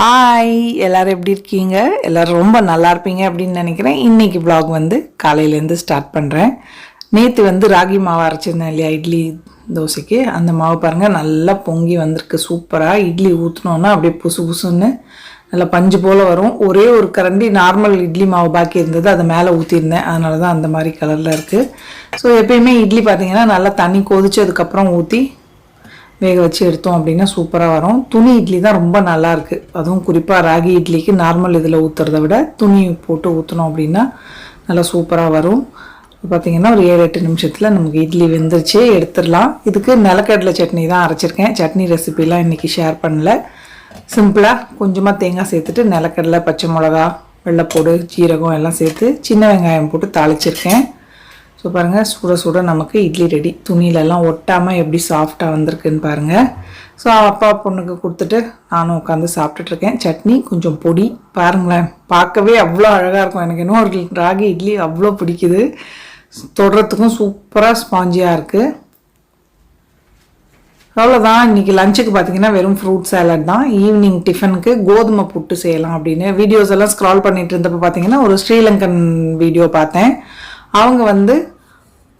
Hi எல்லோரும் எப்படி இருக்கீங்க? எல்லோரும் ரொம்ப நல்லா இருப்பீங்க அப்படின்னு நினைக்கிறேன். இன்றைக்கி ப்ளாக் வந்து காலையிலேருந்து ஸ்டார்ட் பண்ணுறேன் நேற்று வந்து ராகி மாவு அரைச்சிருந்தேன் இல்லையா? இட்லி தோசைக்கு. அந்த மாவு பாருங்கள் நல்லா பொங்கி வந்திருக்கு. சூப்பராக இட்லி ஊற்றினோன்னா அப்படியே புசு புசுன்னு நல்லா பஞ்சு போல் வரும். ஒரே ஒரு கரண்டி நார்மல் இட்லி மாவு பாக்கி இருந்தது. அதை மேலே ஊற்றிருந்தேன் அதனால தான் அந்த மாதிரி கலரில் இருக்குது ஸோ எப்பயுமே இட்லி பார்த்தீங்கன்னா நல்லா தண்ணி கொதிச்சதுக்கப்புறம் ஊற்றி வேக வச்சு எடுத்தோம் அப்படின்னா சூப்பராக வரும். துணி இட்லி தான் ரொம்ப நல்லாயிருக்கு அதுவும் குறிப்பாக ராகி இட்லிக்கு நார்மல் இதில் ஊற்றுறத விட துணி போட்டு ஊற்றினோம் அப்படின்னா நல்லா சூப்பராக வரும். பார்த்தீங்கன்னா ஒரு ஏழு எட்டு நிமிஷத்தில் நமக்கு இட்லி வெந்துருச்சு எடுத்துடலாம். இதுக்கு நிலக்கடலை சட்னி தான் அரைச்சிருக்கேன். சட்னி ரெசிபிலாம் இன்றைக்கி ஷேர் பண்ணல. சிம்பிளாக கொஞ்சமாக தேங்காய் சேர்த்துட்டு நிலக்கடலை பச்சை மிளகா வெள்ளைப்பூடு ஜீரகம் எல்லாம் சேர்த்து சின்ன வெங்காயம் போட்டு தாளிச்சிருக்கேன். ஸோ பாருங்கள் சுட சுட நமக்கு இட்லி ரெடி துணியிலலாம் ஒட்டாமல் எப்படி சாஃப்டாக வந்திருக்குன்னு பாருங்கள் ஸோ அப்பா பொண்ணுக்கு கொடுத்துட்டு நானும் உட்காந்து சாப்பிட்டுட்ருக்கேன் சட்னி கொஞ்சம் பொடி. பாருங்களேன் பார்க்கவே அவ்வளோ அழகாக இருக்கும். எனக்கு இன்னும் ஒரு ராகி இட்லி அவ்வளோ பிடிக்குது. தொடுறதுக்கும் சூப்பராக ஸ்பாஞ்சியாக இருக்குது அவ்வளோதான் இன்றைக்கி லஞ்சுக்கு பார்த்தீங்கன்னா வெறும் ஃப்ரூட் சேலட் தான். ஈவினிங் டிஃபனுக்கு கோதுமை புட்டு செய்யலாம் அப்படின்னு. வீடியோஸ் எல்லாம் ஸ்க்ரால் பண்ணிட்டு இருந்தப்போ பார்த்தீங்கன்னா ஒரு ஸ்ரீலங்கன் வீடியோ பார்த்தேன். அவங்க வந்து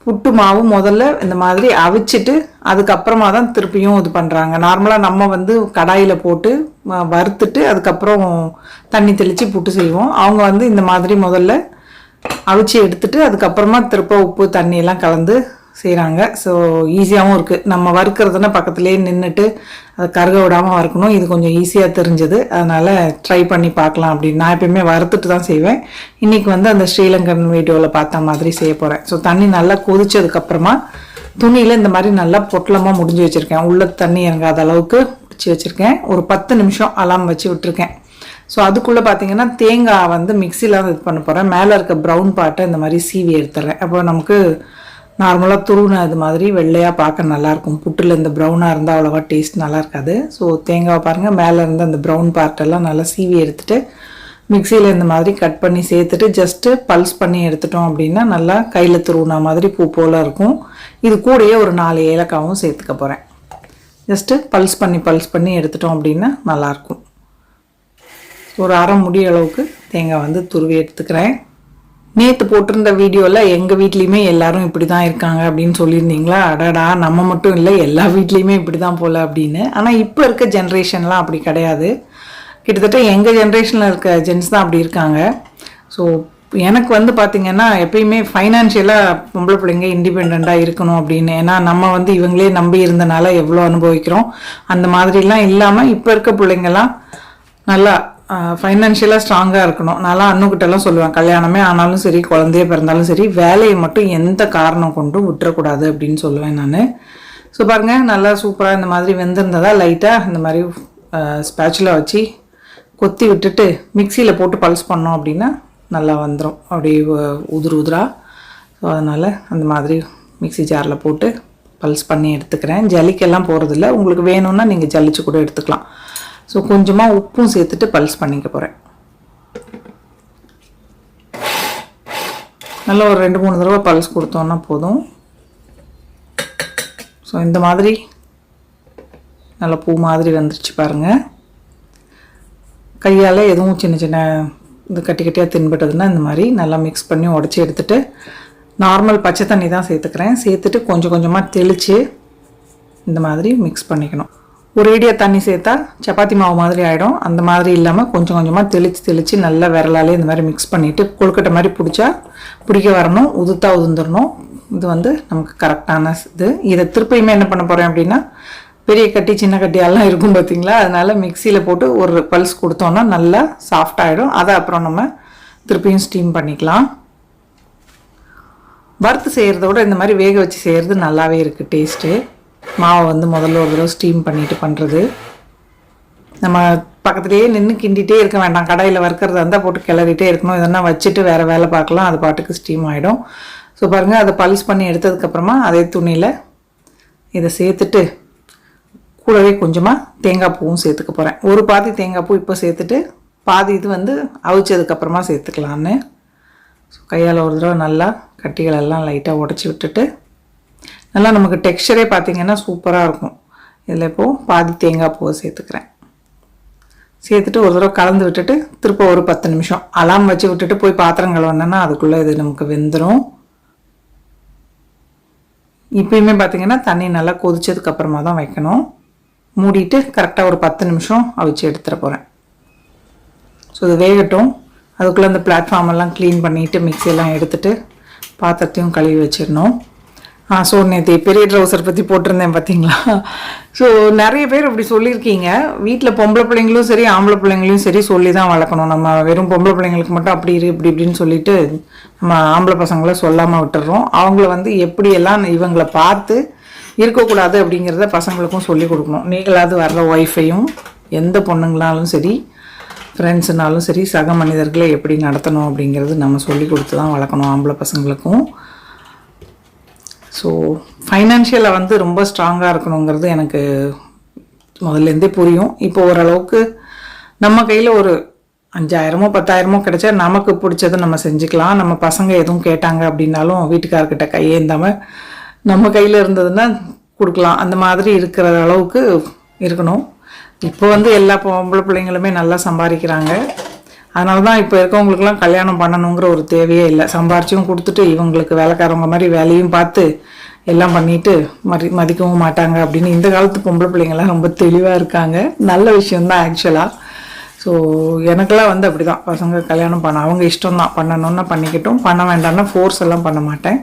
புட்டு மாவு முதல்ல இந்த மாதிரி அவிச்சிட்டு அதுக்கப்புறமா தான் திருப்பியும் இது பண்ணுறாங்க நார்மலாக நம்ம வந்து கடாயில் போட்டு வ- வறுத்துட்டு அதுக்கப்புறம் தண்ணி தெளித்து புட்டு செய்வோம். அவங்க வந்து இந்த மாதிரி முதல்ல அவிச்சு எடுத்துட்டு அதுக்கப்புறமா திருப்ப உப்பு தண்ணியெல்லாம் கலந்து செய்கிறாங்க ஸோ ஈஸியாகவும் இருக்குது நம்ம வறுக்கிறதுனா பக்கத்துலேயே நின்றுட்டு அதை கருக விடாமல் வறுக்கணும். இது கொஞ்சம் ஈஸியாக தெரிஞ்சது. அதனால் ட்ரை பண்ணி பார்க்கலாம் அப்படின்னு. நான் எப்பயுமே வறுத்துட்டு தான் செய்வேன். இன்றைக்கி வந்து அந்த ஸ்ரீலங்கன் வீடியோவில் பார்த்த மாதிரி செய்ய போகிறேன் ஸோ தண்ணி நல்லா கொதிச்சதுக்கப்புறமா துணியில் இந்த மாதிரி நல்லா பொட்டலமாக முடிஞ்சு வச்சுருக்கேன். உள்ள தண்ணி இறங்காத அளவுக்கு பிடிச்சி வச்சுருக்கேன். ஒரு பத்து நிமிஷம் அலாம் வச்சு விட்டுருக்கேன். ஸோ அதுக்குள்ளே பார்த்தீங்கன்னா தேங்காய் வந்து மிக்சியில் இது பண்ண போகிறேன் மேலே இருக்க ப்ரௌன் பாட்டை இந்த மாதிரி சீவி எடுத்துறேன் அப்போ நமக்கு நார்மலாக துருவின இது மாதிரி வெள்ளையாக பார்க்க நல்லாயிருக்கும். புட்டில் இந்த ப்ரௌனாக இருந்தால் அவ்வளோவா டேஸ்ட் நல்லா இருக்காது ஸோ தேங்காவை பாருங்கள் மேலே இருந்து அந்த ப்ரௌன் பார்ட்டெல்லாம் நல்லா சீவி எடுத்துட்டு மிக்சியில் இந்த மாதிரி கட் பண்ணி சேர்த்துட்டு ஜஸ்ட்டு பல்ஸ் பண்ணி எடுத்துட்டோம் அப்படின்னா நல்லா கையில் துருவினா மாதிரி பூ போல் இருக்கும். இது கூடயே ஒரு நாலு ஏலக்காவும் சேர்த்துக்க போகிறேன் ஜஸ்ட்டு பல்ஸ் பண்ணி பல்ஸ் பண்ணி எடுத்துட்டோம் அப்படின்னா நல்லாயிருக்கும். ஒரு அரை முடிய அளவுக்கு தேங்காய் வந்து துருவி எடுத்துக்கிறேன். நேற்று போட்டிருந்த வீடியோவில் எங்கள் வீட்லேயுமே எல்லாரும் இப்படி தான் இருக்காங்க அப்படின்னு சொல்லியிருந்தீங்களா? அடடா நம்ம மட்டும் இல்லை எல்லா வீட்லேயுமே இப்படி தான் போல் அப்படின்னு. ஆனால் இப்போ இருக்க ஜென்ரேஷன்லாம் அப்படி கிடையாது. கிட்டத்தட்ட எங்கள் ஜென்ரேஷனில் இருக்க ஜென்ஸ் தான் அப்படி இருக்காங்க. ஸோ எனக்கு வந்து பார்த்திங்கன்னா எப்பயுமே ஃபைனான்ஷியலாக பொம்பளை பிள்ளைங்க இண்டிபெண்ட்டாக இருக்கணும் அப்படின்னு. ஏன்னா நம்ம வந்து இவங்களே நம்பி இருந்தனால எவ்வளோ அனுபவிக்கிறோம். அந்த மாதிரிலாம் இல்லாமல் இப்போ இருக்க பிள்ளைங்கள்லாம் நல்லா ஃபைனான்ஷியலாக ஸ்ட்ராங்காக இருக்கணும். நல்லா அண்ணுக்கிட்டலாம் சொல்லுவேன் கல்யாணமே ஆனாலும் சரி குழந்தைய பிறந்தாலும் சரி வேலையை மட்டும் எந்த காரணம் கொண்டும் விட்டுறக்கூடாது அப்படின்னு சொல்லுவேன் நான். ஸோ பாருங்கள் நல்லா சூப்பராக இந்த மாதிரி வெந்திருந்ததா லைட்டாக இந்த மாதிரி ஸ்பேச்சுலா வச்சு கொத்தி விட்டுட்டு மிக்சியில் போட்டு பல்ஸ் பண்ணோம் அப்படின்னா நல்லா வந்துடும் அப்படியே உதிர் உதிரா. ஸோ அதனால் அந்த மாதிரி மிக்ஸி ஜாரில் போட்டு பல்ஸ் பண்ணி எடுத்துக்கிறேன். ஜலிக்கெல்லாம் போகிறதில்ல உங்களுக்கு வேணும்னா நீங்கள் ஜலிச்சு கூட எடுத்துக்கலாம். ஸோ கொஞ்சமாக உப்பும் சேர்த்துட்டு பல்ஸ் பண்ணிக்க போகிறேன் நல்லா ஒரு ரெண்டு மூணு தடவை பல்ஸ் கொடுத்தோன்னா போதும். ஸோ இந்த மாதிரி நல்லா பூ மாதிரி வந்துருச்சு பாருங்கள் கையால் எதுவும் சின்ன சின்ன இது கட்டி கட்டியாக தின்பட்டதுன்னா இந்த மாதிரி நல்லா மிக்ஸ் பண்ணி உடச்சி எடுத்துட்டு நார்மல் பச்சை தண்ணி தான் சேர்த்துக்கிறேன். சேர்த்துட்டு கொஞ்சம் கொஞ்சமாக தெளித்து இந்த மாதிரி மிக்ஸ் பண்ணிக்கணும். ஒரேடியாக தண்ணி சேர்த்தா சப்பாத்தி மாவு மாதிரி ஆகிடும் அந்த மாதிரி இல்லாமல் கொஞ்சம் கொஞ்சமாக தெளித்து தெளித்து நல்லா விரலாலே இந்த மாதிரி மிக்ஸ் பண்ணிவிட்டு கொழுக்கட்டை மாதிரி பிடிச்சா பிடிக்க வரணும் உதுத்தா உதுந்துடணும் இது வந்து நமக்கு கரெக்டான இது. இதை திருப்பியுமே என்ன பண்ண போகிறேன் அப்படின்னா பெரிய கட்டி சின்ன கட்டியெல்லாம் இருக்கும் பார்த்தீங்களா அதனால் மிக்சியில் போட்டு ஒரு பல்ஸ் கொடுத்தோன்னா நல்லா சாஃப்ட் ஆகிடும் அதை அப்புறம் நம்ம திருப்பியும் ஸ்டீம் பண்ணிக்கலாம். வறுத்து செய்கிறத விட இந்த மாதிரி வேக வச்சு செய்கிறது நல்லாவே இருக்குது டேஸ்ட்டு மாவை வந்து முதல்ல ஒரு தடவை ஸ்டீம் பண்ணிட்டு பண்ணுறது நம்ம பக்கத்துலேயே நின்று கிண்டிகிட்டே இருக்க வேண்டாம். கடையில் வறுக்கிறதா இருந்தால் போட்டு கிளறிட்டே இருக்கணும். இதெல்லாம் வச்சுட்டு வேறு வேலை பார்க்கலாம். அது பாட்டுக்கு ஸ்டீம் ஆகிடும் ஸோ பாருங்கள் அதை பல்ஸ் பண்ணி எடுத்ததுக்கப்புறமா அதே துணியில் இதை சேர்த்துட்டு கூடவே கொஞ்சமாக தேங்காய் பூவும் சேர்த்துக்க போகிறேன் ஒரு பாதி தேங்காய் பூ இப்போ சேர்த்துட்டு பாதி இது வந்து அவிச்சதுக்கப்புறமா சேர்த்துக்கலான்னு ஸோ கையால் ஒரு தடவை நல்லா கட்டிகளெல்லாம் லைட்டாக உடச்சி விட்டுட்டு நல்லா நமக்கு டெக்ஸ்சரே பார்த்திங்கன்னா சூப்பராக இருக்கும். இதில் இப்போது பாதி தேங்காய் பூவை சேர்த்துக்கிறேன். சேர்த்துட்டு ஒரு தடவை கலந்து விட்டுட்டு திரும்ப ஒரு பத்து நிமிஷம். அலாம் வச்சு விட்டுட்டு போய் பாத்திரம் கழுவுனேன்னா அதுக்குள்ளே இது நமக்கு வெந்துடும் இப்பயுமே பார்த்திங்கன்னா தண்ணி நல்லா கொதிச்சதுக்கு அப்புறமா தான் வைக்கணும். மூடிட்டு கரெக்டாக ஒரு பத்து நிமிஷம் அவிச்சு எடுத்துகிட்டு போகிறேன் ஸோ இது வேகட்டும். அதுக்குள்ளே அந்த பிளாட்ஃபார்ம் எல்லாம் க்ளீன் பண்ணிவிட்டு மிக்சியெல்லாம் எடுத்துட்டு பாத்திரத்தையும் கழுவி வச்சிடணும். ஆ ஸோ நேற்று பெரிய ட்ரௌசர் பற்றி போட்டிருந்தேன் பார்த்தீங்களா ஸோ நிறைய பேர் அப்படி சொல்லியிருக்கீங்க. வீட்டில் பொம்பளை பிள்ளைங்களும் சரி ஆம்பளை பிள்ளைங்களையும் சரி சொல்லி தான் வளர்க்கணும். நம்ம வெறும் பொம்பளை பிள்ளைங்களுக்கு மட்டும் அப்படி இரு இப்படி இப்படின்னு சொல்லிட்டு நம்ம ஆம்பளை பசங்களை சொல்லாமல் விட்டுறோம். அவங்கள வந்து எப்படியெல்லாம் இவங்களை பார்த்து இருக்கக்கூடாது அப்படிங்கிறத பசங்களுக்கும் சொல்லி கொடுக்கணும். நீங்களாவது வர்ற ஒய்ஃபையும் எந்த பொண்ணுங்களாலும் சரி ஃப்ரெண்ட்ஸுனாலும் சரி சக மனிதர்களை எப்படி நடத்தணும் அப்படிங்கிறது நம்ம சொல்லி கொடுத்து தான் வளர்க்கணும் ஆம்பளை பசங்களுக்கும். ஸோ ஃபைனான்ஷியலாக வந்து ரொம்ப ஸ்ட்ராங்காக இருக்கணுங்கிறது எனக்கு முதல்லேருந்தே புரியும். இப்போ ஓரளவுக்கு நம்ம கையில் ஒரு அஞ்சாயிரமோ பத்தாயிரமோ கிடைச்சா நமக்கு பிடிச்சதை நம்ம செஞ்சுக்கலாம். நம்ம பசங்க எதுவும் கேட்டாங்க அப்படின்னாலும் வீட்டுக்காரர்கிட்ட கையேந்தாமல் நம்ம கையில் இருந்ததுன்னா கொடுக்கலாம். அந்த மாதிரி இருக்கிற அளவுக்கு இருக்கணும். இப்போ வந்து எல்லா பொம்பளை பிள்ளைங்களுமே நல்லா சம்பாதிக்கிறாங்க. அதனால தான் இப்போ இருக்கவங்களுக்குலாம் கல்யாணம் பண்ணணுங்கிற ஒரு தேவையே இல்லை. சம்பாரிச்சும் கொடுத்துட்டு இவங்களுக்கு வேலைக்காரவங்க மாதிரி வேலையும் பார்த்து எல்லாம் பண்ணிட்டு மதி மதிக்கவும் மாட்டாங்க அப்படின்னு இந்த காலத்து பொம்பளை பிள்ளைங்கள்லாம் ரொம்ப தெளிவாக இருக்காங்க. நல்ல விஷயந்தான் ஆக்சுவலாக ஸோ எனக்கெல்லாம் வந்து அப்படி தான் பசங்க கல்யாணம் பண்ண அவங்க இஷ்டம் தான் பண்ணணுன்னா பண்ணிக்கிட்டும். பண்ண வேண்டாம்னா ஃபோர்ஸ் எல்லாம் பண்ண மாட்டேன்.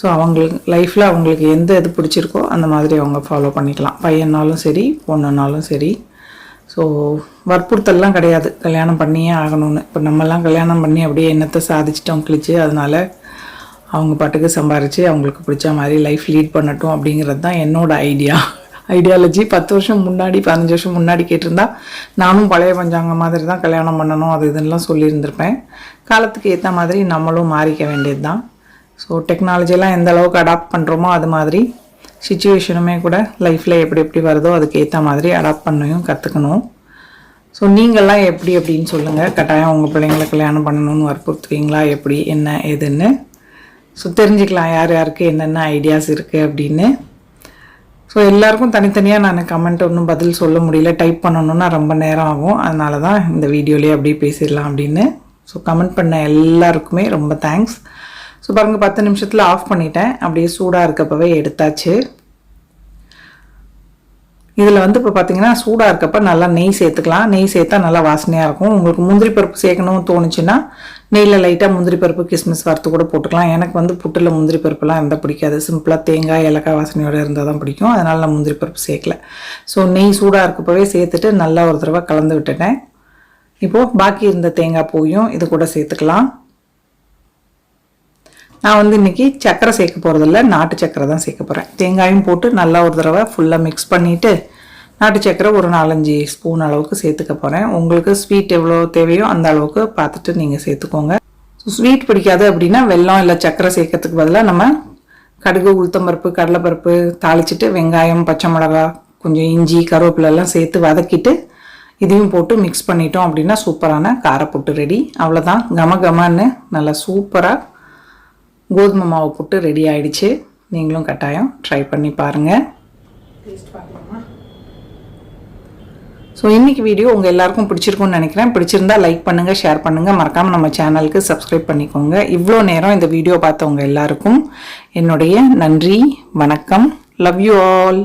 ஸோ அவங்களுக்கு லைஃப்பில் அவங்களுக்கு எந்த இது பிடிச்சிருக்கோ அந்த மாதிரி அவங்க ஃபாலோ பண்ணிக்கலாம். பையனாலும் சரி பொண்ணுனாலும் சரி. ஸோ வற்புறுத்தல்லாம் கிடையாது. கல்யாணம் பண்ணியே ஆகணும்னு. இப்போ நம்மலாம் கல்யாணம் பண்ணி அப்படியே என்னத்தை சாதிச்சிட்டோம் கிழிச்சு அதனால அவங்க பாட்டுக்கு சம்பாரித்து அவங்களுக்கு பிடிச்ச மாதிரி லைஃப் லீட் பண்ணட்டும் அப்படிங்கிறது தான் என்னோடய ஐடியா ஐடியாலஜி பத்து வருஷம் முன்னாடி பதினஞ்சு வருஷம் முன்னாடி கேட்டிருந்தா நானும் பழைய பஞ்சாங்க மாதிரி தான் கல்யாணம் பண்ணணும் அது இதெல்லாம் சொல்லியிருந்திருப்பேன். காலத்துக்கு ஏற்ற மாதிரி நம்மளும் மாறிக்க வேண்டியது தான் ஸோ டெக்னாலஜியெல்லாம் எந்த அளவுக்கு அடாப்ட் பண்ணுறோமோ அது மாதிரி சுச்சுவேஷனுமே கூட லைஃப்பில் எப்படி எப்படி வருதோ அதுக்கு ஏற்ற மாதிரி அடாப்ட் பண்ணையும் கற்றுக்கணும் ஸோ நீங்கள்லாம் எப்படி அப்படின்னு சொல்லுங்கள் கட்டாயம் உங்கள் பிள்ளைங்களை கல்யாணம் பண்ணணும்னு வற்புறுத்துவீங்களா? எப்படி என்ன ஏதுன்னு. ஸோ தெரிஞ்சுக்கலாம் யார் யாருக்கு என்னென்ன ஐடியாஸ் இருக்குது அப்படின்னு. ஸோ எல்லாருக்கும் தனித்தனியாக நான் கமெண்ட் ஒன்றும் பதில் சொல்ல முடியல. டைப் பண்ணணுன்னா ரொம்ப நேரம் ஆகும். அதனால தான் இந்த வீடியோலேயே அப்படியே பேசிடலாம் அப்படின்னு. ஸோ கமெண்ட் பண்ண எல்லாருக்குமே ரொம்ப தேங்க்ஸ் ஸோ பாருங்கள் பத்து நிமிஷத்தில் ஆஃப் பண்ணிட்டேன். அப்படியே சூடாக இருக்கப்பவே எடுத்தாச்சு. இதில் வந்து இப்போ பார்த்தீங்கன்னா சூடாக இருக்கப்ப நல்லா நெய் சேர்த்துக்கலாம். நெய் சேர்த்தா நல்லா வாசனையாக இருக்கும். உங்களுக்கு முந்திரி பருப்பு சேர்க்கணும்னு தோணுச்சுன்னா நெய்யில் லைட்டாக முந்திரி பருப்பு கிஸ்மிஸ் வறுத்து கூட போட்டுக்கலாம். எனக்கு வந்து புட்டில் முந்திரி பருப்புலாம் இருந்தால் பிடிக்காது. சிம்பிளாக தேங்காய் ஏலக்காய் வாசனையோடு இருந்தால் தான் பிடிக்கும். அதனால் நான் முந்திரி பருப்பு சேர்க்கல. ஸோ நெய் சூடாக இருக்கப்பவே சேர்த்துட்டு நல்லா ஒரு தடவை கலந்து விட்டுட்டேன். இப்போது பாக்கி இருந்த தேங்காய் பூயும் இது கூட சேர்த்துக்கலாம். நான் வந்து இன்றைக்கி சக்கரை சேர்க்க போகிறதில்ல நாட்டு சக்கரை தான் சேர்க்க போகிறேன் தேங்காயும் போட்டு நல்லா ஒரு தடவை ஃபுல்லாக மிக்ஸ் பண்ணிவிட்டு நாட்டு சக்கரை ஒரு நாலஞ்சு ஸ்பூன் அளவுக்கு சேர்த்துக்க போகிறேன் உங்களுக்கு ஸ்வீட் எவ்வளோ தேவையோ அந்த அளவுக்கு பார்த்துட்டு நீங்கள் சேர்த்துக்கோங்க. ஸ்வீட் பிடிக்காது அப்படின்னா வெல்லம் இல்லை சக்கரை சேர்க்கறதுக்கு பதிலாக நம்ம கடுகு உளுத்தம்பருப்பு கடலைப்பருப்பு தாளிச்சிட்டு வெங்காயம் பச்சை மிளகா கொஞ்சம் இஞ்சி கருவேப்பிலை எல்லாம் சேர்த்து வதக்கிட்டு இதையும் போட்டு மிக்ஸ் பண்ணிட்டோம் அப்படின்னா சூப்பரான காரப்புட்டு ரெடி அவ்வளோதான் கம கமன்னு நல்லா சூப்பராக கோதுமை மாவு போட்டு ரெடி ஆயிடுச்சு. நீங்களும் கட்டாயம் ட்ரை பண்ணி பாருங்கள் ஸோ இன்றைக்கி வீடியோ உங்கள் எல்லாருக்கும் பிடிச்சிருக்கும்னு நினைக்கிறேன். பிடிச்சிருந்தா லைக் பண்ணுங்கள் ஷேர் பண்ணுங்கள் மறக்காமல் நம்ம சேனலுக்கு சப்ஸ்கிரைப் பண்ணிக்கோங்க. இவ்வளோ நேரம் இந்த வீடியோ பார்த்தவங்க எல்லாருக்கும் என்னுடைய நன்றி வணக்கம். Love you all